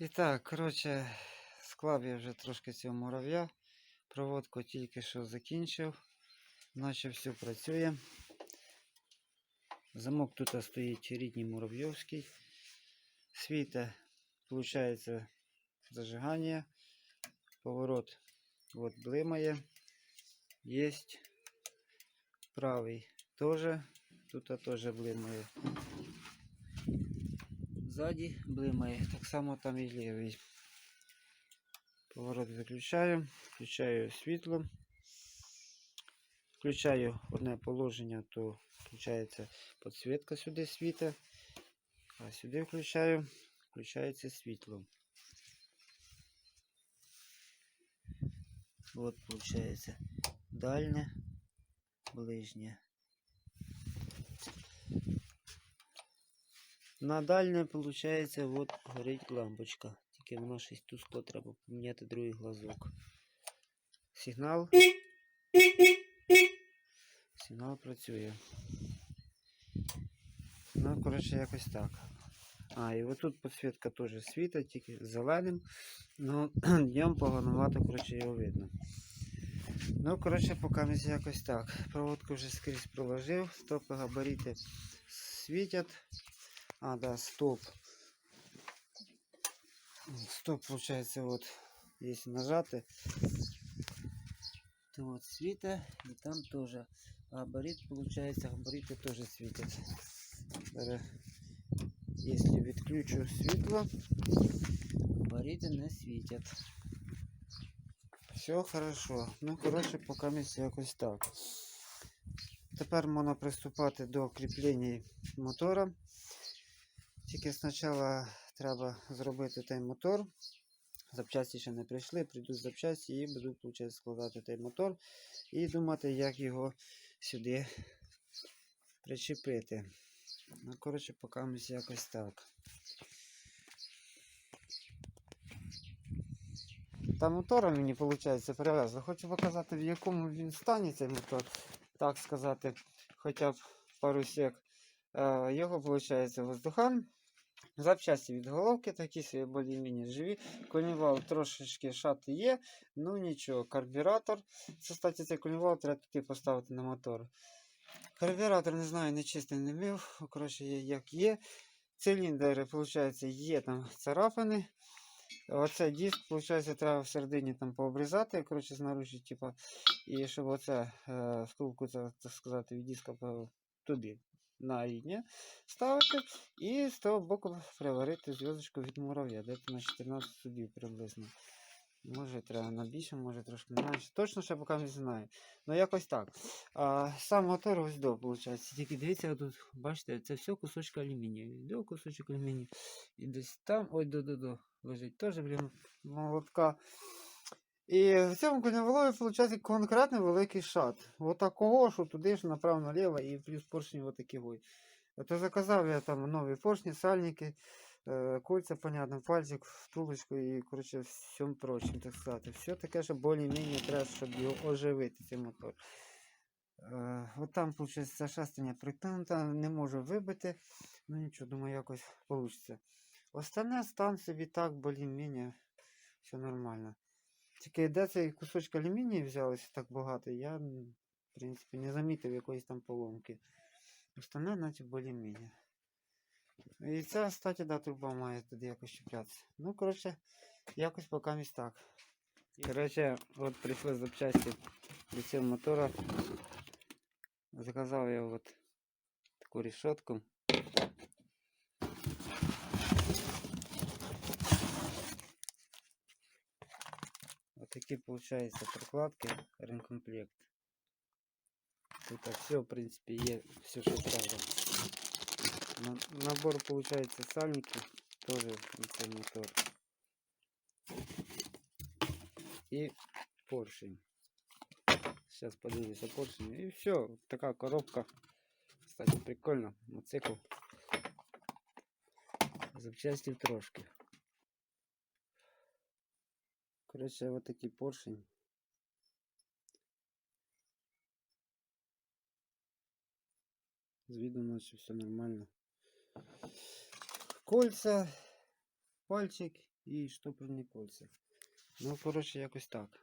І так, коротше, склав я вже трошки цього мурав'я. Проводку тільки що закінчив. Наче все працює. Замок тут стоїть рідній муравйовський. Світе, виходить, зажигання. Поворот от блимає. Есть. Правий теж. Тут теж блимає. Ззаді блимає. Так само там і лівий. Поворот виключаю. Включаю світло. Включаю одне положення, то включається підсвітка сюди світа. А сюди включаю, включається світло. Вот получается дальне, ближнє. На дальне, получается, вот горить лампочка. Тільки воно щось тускло, треба поміняти другий глазок. Сигнал. Сигнал працює. Ну, коротше, якось так. А, і отут підсвітка теж світить, тільки зеленим. Ну, днем поганувато, коротше, його видно. Ну, коротше, поки ми якось так. Проводку вже скрізь проложив, стопи габарити світять. А, да, стоп. Стоп, получается, вот, если нажаты, то вот світа, и там тоже габарит, получается, габариты тоже светят. Зараз, Если відключу світло, габариты не світять. Все хорошо. Ну, коротше, поки ми якось так. Тепер можна приступати до кріплення мотора. Тільки спочатку треба зробити той мотор. Запчасті ще не прийшли, прийдуть запчасті і буду виходить, складати той мотор і думати, як його сюди причепити. Ну, коротше, поки якось так. Та мотора мені виходить привезли. Хочу показати, в якому він стані цей мотор. Так сказати, хоча б пару сек. Е, Його виходить воздухан. Запчасті від головки такі собі більш-менш живі. Колінвал трошечки шати є, ну нічого. Карбюратор. Це, кстати, цей колінвал треба туди поставити на мотор. Карбюратор, не знаю, не чистий, не мив. Коротше, як є. Циліндри, виходить, є там царапини. Оцей диск, виходить, треба всередині там пообрізати, коротше, знаружі, типа, і щоб оце е, втулку, це, так сказати, від диска туди, на рідня, ставити, і з того боку приварити зв'язочку від мурав'я, десь на 14 судів приблизно. Може треба на більше, може трошки менше. Точно ще поки не знаю. Ну якось так. А, сам мотор ось до, виходить. Тільки дивіться, тут, бачите, це все кусочки алюмінію. До кусочок алюмінію. І десь там, ой, до-до-до, лежить теж, блін, молотка. І в цьому коневолові, виходить, конкретно великий шат. От такого, що туди ж направо-наліво і плюс поршні отакі ой. То заказав я там нові поршні, сальники, е, кольця, понятно, пальчик, втулочку і, коротше, всім прочим, так сказати. Все таке, що більш-менш треба, щоб його оживити, цей мотор. Е, от там, виходить, шастання прикнута, не можу вибити. Ну нічого, думаю, якось вийде. Остальне стан собі так, більш-менш, все нормально. Тільки де цей кусочок алюмінію взялося так багато, я, в принципі, не замітив якоїсь там поломки. Остальне, наче більш-менш. І ця, кстати, да, труба має туди якось чіплятися. Ну, коротше, якось поки місь так. Коротше, от прийшли запчасті до цього мотора. Заказав я от таку решетку. Такие получаются прокладки, ремкомплект. Тут все, в принципе, есть все, что треба. На- Набор получается сальники, тоже мотор. И поршень. Сейчас подивлюся поршень. И все, такая коробка. Кстати, прикольно. Мотоцикл. Запчасти трошки. Короче, вот такий поршень. З виду наче все нормально. Кольца, пальчик і штопорні кольця. Ну, коротше, якось так.